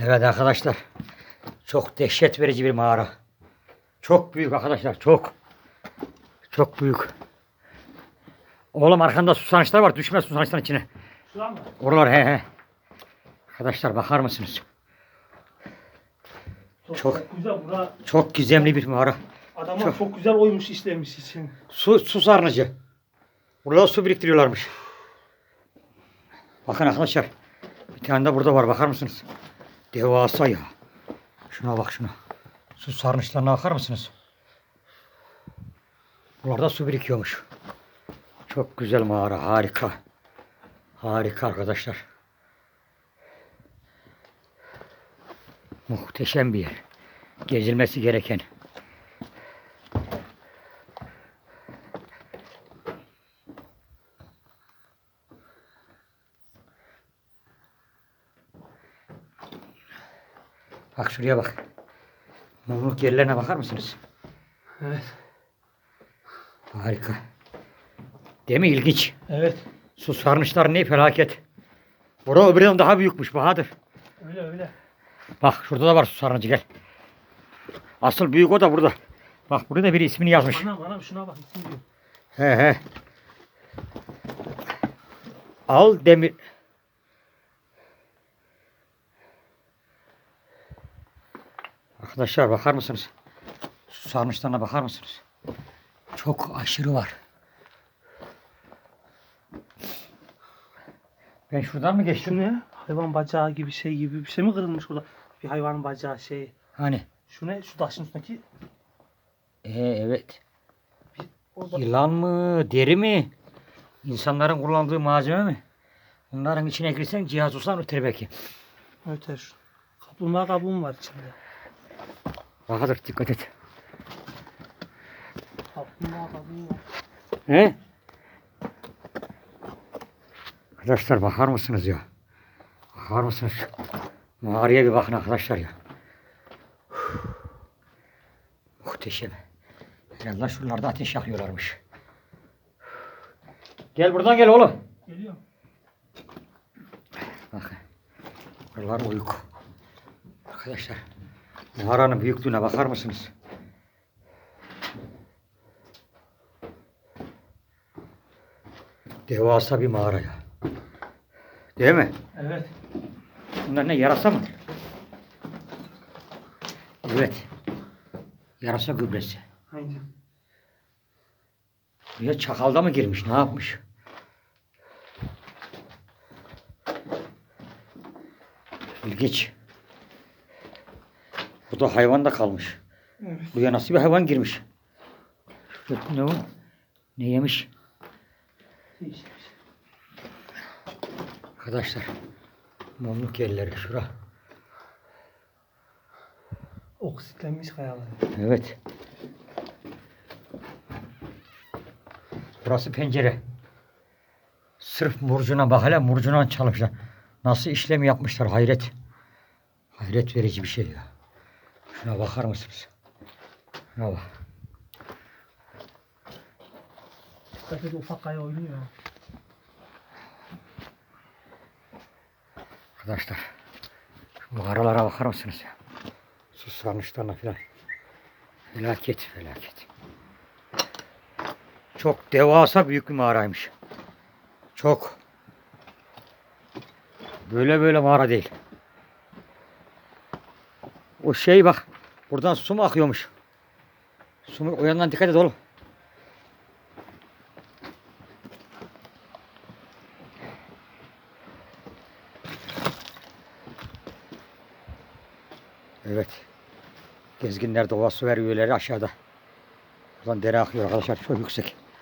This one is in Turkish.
Evet arkadaşlar. Çok dehşet verici bir mağara. Çok büyük arkadaşlar. Çok. Çok büyük. Oğlum arkanda susanışlar var. Düşme susanışların içine. Şuran mı? Oralar he he. Arkadaşlar bakar mısınız? Çok, Çok- güzel. Bura Çok gizemli bir mağara. adamlar çok, güzel oymuş işlemiş için. Su, su sarnıcı. Burada su biriktiriyorlarmış. Bakın arkadaşlar. Bir tane de burada var. Bakar mısınız? Devasa ya. Şuna bak şuna. Su sarnıçlarına bakar mısınız? Buralarda su birikiyormuş. Çok güzel mağara. Harika. Harika arkadaşlar. Muhteşem bir yer. Gezilmesi gereken. Bak şuraya bak. Mumluk yerlerine bakar mısınız? Evet. Harika. Değil mi? İlginç. Evet. Su sarnıçlar ne felaket. Bura öbüründen daha büyükmüş Bahadır. Öyle öyle. Bak şurada da var su sarnıcı gel. Asıl büyük o da burada. Bak burada da biri ismini yazmış. Anam anam şuna bak. He he. Al demir. Arkadaşlar bakar mısınız? Su sarnıçlarına bakar mısınız? Çok aşırı var. Ben şuradan mı Şu geçtim? ne? Hayvan bacağı gibi şey gibi bir şey mi kırılmış orada? Bir hayvanın bacağı şey. Hani? Şu ne? Şu taşın üstündeki. Ee, evet. Orada. Yılan mı? Deri mi? İnsanların kullandığı malzeme mi? Bunların içine girsen cihaz olsan öter belki. Öter. Kaplumbağa kabuğum var içinde. Bahadır dikkat et. He? Arkadaşlar bakar mısınız ya? Bakar mısınız? Mağaraya bir bakın arkadaşlar ya. Uf. Muhteşem. Herhalde şuralarda ateş yakıyorlarmış. Gel buradan gel oğlum. Geliyorum. Bakın. Buralar uyku. Arkadaşlar. Mağaranın büyüklüğüne bakar mısınız? Devasa bir mağara ya. Değil mi? Evet. Bunlar ne yarasa mı? Evet. Yarasa gübresi. Aynen. Buraya çakalda mı girmiş? Ne yapmış? İlginç. Bu da hayvan da kalmış. Evet. Buraya nasıl bir hayvan girmiş? Ne o? Ne yemiş? Arkadaşlar. Mumluk yerleri şura. Oksitlenmiş kayalar. Evet. Burası pencere. Sırf murcuna bak hele murcuna çalışmışlar. Nasıl işlem yapmışlar hayret. Hayret verici bir şey ya. Şuna bakar mısınız? Şuna bak. Et ufak kaya oynuyor. Arkadaşlar. Şu mağaralara bakar mısınız ya? Su sarnıçlarına filan. Felaket felaket. Çok devasa büyük bir mağaraymış. Çok. Böyle böyle mağara değil. O şey bak. Buradan su mu akıyormuş? Su mu? O yandan dikkat et oğlum. Evet. Gezginler doğa su ver üyeleri aşağıda. Buradan dere akıyor arkadaşlar. Çok yüksek.